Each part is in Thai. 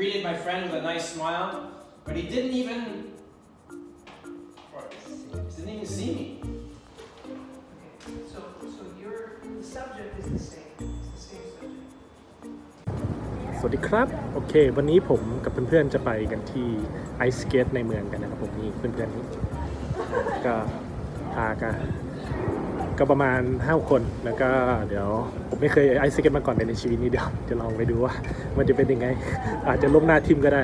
greeted my friend with a nice smile, but he didn't even didn't even see me. So, so your, the subject is the same, it's the same subject. สวัสดีครับ โอเค วันนี้ผมกับเพื่อนๆ จะไปกันที่ไอสเกตในเมืองกันนะครับผมนี่เพื่อนๆนี่ก็พากัน ก็ประมาณ5คนแล้วก็เดี๋ยวผมไม่เคยไอสเกตมาก่อนในชีวิตนี้เดี๋ยวจะลองไปดูว่า มันจะเป็นยังไง อาจจะล้มหน้าทิมก็ได้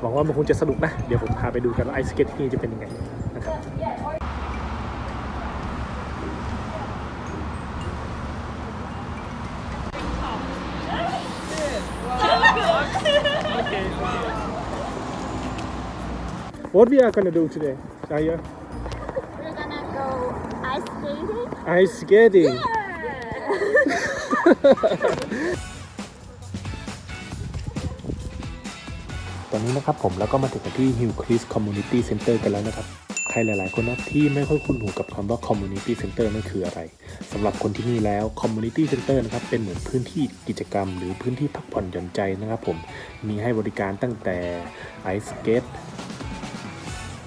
หวังว่ามันคงจะสนุกนะ เดี๋ยวผมพาไปดูกันว่าไอสเกตที่นี่จะเป็นยังไงนะครับ What we are gonna do today, Shaya? We're gonna go ice skating. Ice skating. ตอนนี้นะครับผมแล้วก็มาถึงกันที่ Hillcrest Community Center กันแล้วนะครับ ใครหลาย ๆ คนนะที่ไม่ค่อยคุ้นหูกับคำว่า Community Center นั่นคืออะไรสำหรับคนที่นี่แล้ว Community Center นะครับเป็นเหมือนพื้นที่กิจกรรม หรือพื้นที่พักผ่อนหย่อนใจนะครับผมมีให้บริการตั้งแต่ไอสเกต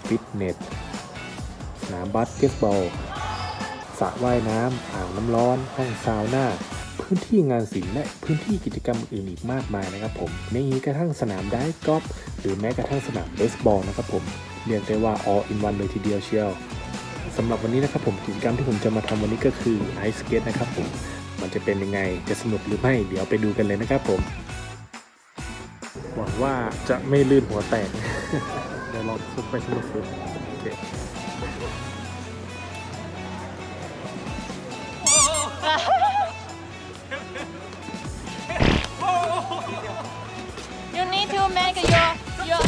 ฟิตเนสสนามบาสเกตบอล สระว่ายน้ำอ่างน้ำร้อน ห้องซาวน่า พื้นที่งานศิลป์และพื้นที่กิจกรรมอื่นอีกมากมายนะครับผมไม่มีกระทั่งสนามได้กอล์ฟหรือแม้กระทั่งสนามเบสบอลนะครับผมเรียกได้ว่า all in one เลยทีเดียวเชียวสำหรับวันนี้นะครับผมกิจกรรมที่ผมจะมาทำวันนี้ก็คือไอสเกตนะครับผมมันจะเป็นยังไงจะสนุกหรือไม่เดี๋ยวไปดูกันเลยนะครับผมหวังว่าจะไม่ลื่นหัวแตกเดี๋ยวลองสุกไปสนุกดูโอเค You need to make your your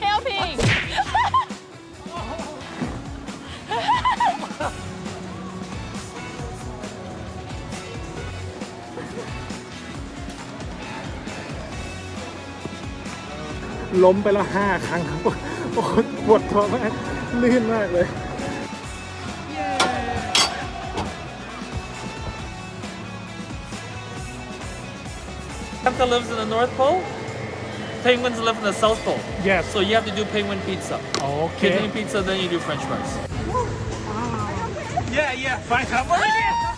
helping. ล้มไปแล้วห้าครั้งครับปวดท้องมากลื่นมากเลย Santa lives in the North Pole. Penguins live in the South Pole. Yes. So you have to do penguin pizza. Okay. Penguin pizza, then you do French fries. Wow. Yeah, yeah. Fine.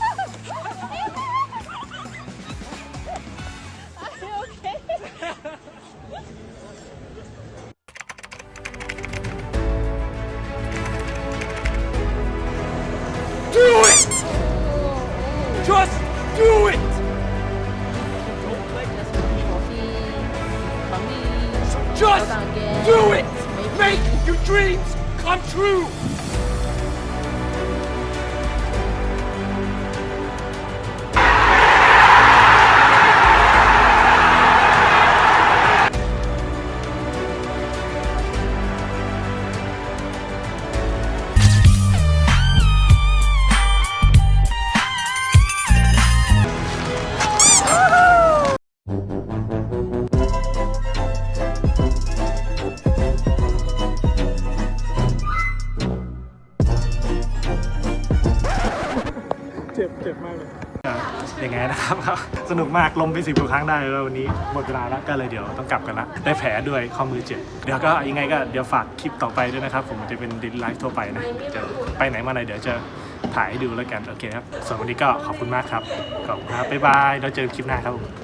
Just do it! Make your dreams come true! นะครับ สนุกมากลมไปสิบกว่าครั้งได้แล้ววันนี้หมดเวลาแล้วก็เลยเดี๋ยวต้องกลับกันละได้แผลด้วยข้อมือเจ็บเดี๋ยวก็ยังไงก็เดี๋ยวฝากคลิปต่อไปด้วยนะครับ ผมจะเป็นดินไลฟ์ทั่วไปนะจะไปไหนมาไหนเดี๋ยวจะถ่ายให้ดูแล้วกันโอเคครับส่วนวันนี้ก็ขอบคุณมากครับขอบคุณครับบ๊ายบายเราเจอกันคลิปหน้าครับผม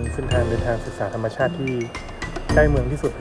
เป็นเส้นทางเดินทางศึกษาธรรมชาติที่ใกล้เมืองที่สุด